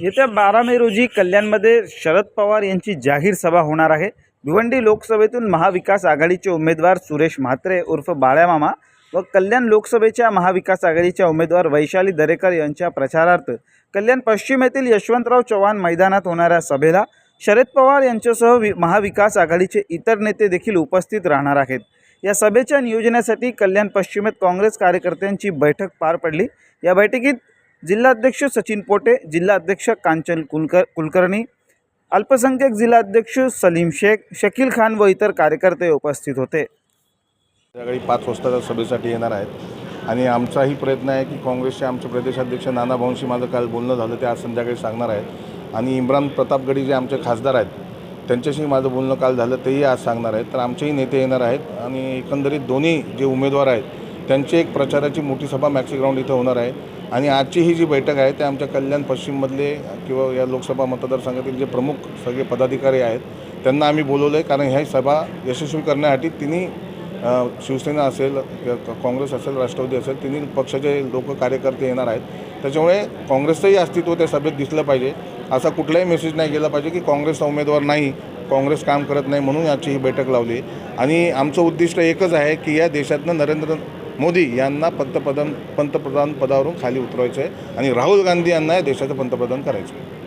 येत्या बारा मे रोजी कल्याणमध्ये शरद पवार यांची जाहीर सभा होणार आहे. भिवंडी लोकसभेतून महाविकास आघाडीचे उमेदवार सुरेश म्हात्रे उर्फ बाळ्यामामा व कल्याण लोकसभेच्या महाविकास आघाडीच्या उमेदवार वैशाली दरेकर यांच्या प्रचारार्थ कल्याण पश्चिम येथील यशवंतराव चव्हाण मैदानात होणाऱ्या सभेला शरद पवार यांच्यासह वि महाविकास आघाडीचे इतर नेते देखील उपस्थित राहणार आहेत. या सभेच्या नियोजनासाठी कल्याण पश्चिमेत काँग्रेस कार्यकर्त्यांची बैठक पार पडली. या बैठकीत जिल्हाध्यक्ष सचिन पोटे जिल्हाध्यक्ष कांचन कुलकर कुलकर्णी अल्पसंख्याक जिल्हाध्यक्ष सलीम शेख शकील खान व इतर कार्यकर्ते उपस्थित होते. संध्याकाळी पाच वाजता सभेसाठी येणार आहेत. आणि आमचाही प्रयत्न आहे की काँग्रेसचे आमचे प्रदेशाध्यक्ष नाना भाऊंशी माझं काल बोलणं झालं ते आज संध्याकाळी सांगणार आहेत. आणि इम्रान प्रतापगडी जे आमचे खासदार आहेत त्यांच्याशी माझं बोलणं काल झालं तेही आज सांगणार आहेत. तर आमचेही नेते येणार आहेत आणि एकंदरीत दोन्ही जे उमेदवार आहेत त्यांची एक प्रचाराची मोठी सभा मॅक्सी ग्राउंड इथं होणार आहे. आणि आजची ही जी बैठक आहे ते आमच्या कल्याण पश्चिममधले किंवा या लोकसभा मतदारसंघातील जे प्रमुख सगळे पदाधिकारी आहेत त्यांना आम्ही बोलवलं आहे कारण ह्या सभा यशस्वी करण्यासाठी तिन्ही शिवसेना असेल काँग्रेस असेल राष्ट्रवादी असेल तिन्ही पक्षाचे लोक कार्यकर्ते येणार आहेत. त्याच्यामुळे काँग्रेसचंही अस्तित्व त्या सभेत दिसलं पाहिजे. असा कुठलाही मेसेज नाही गेला पाहिजे की काँग्रेसचा उमेदवार नाही काँग्रेस काम करत नाही म्हणून याची ही बैठक लावली आणि आमचं उद्दिष्ट एकच आहे की या देशातनं नरेंद्र मोदी यांना पंतप्रधान पंतप्रधान पदावरून खाली उतरवायचं आहे आणि राहुल गांधी यांना या देशाचं पंतप्रधान करायचं आहे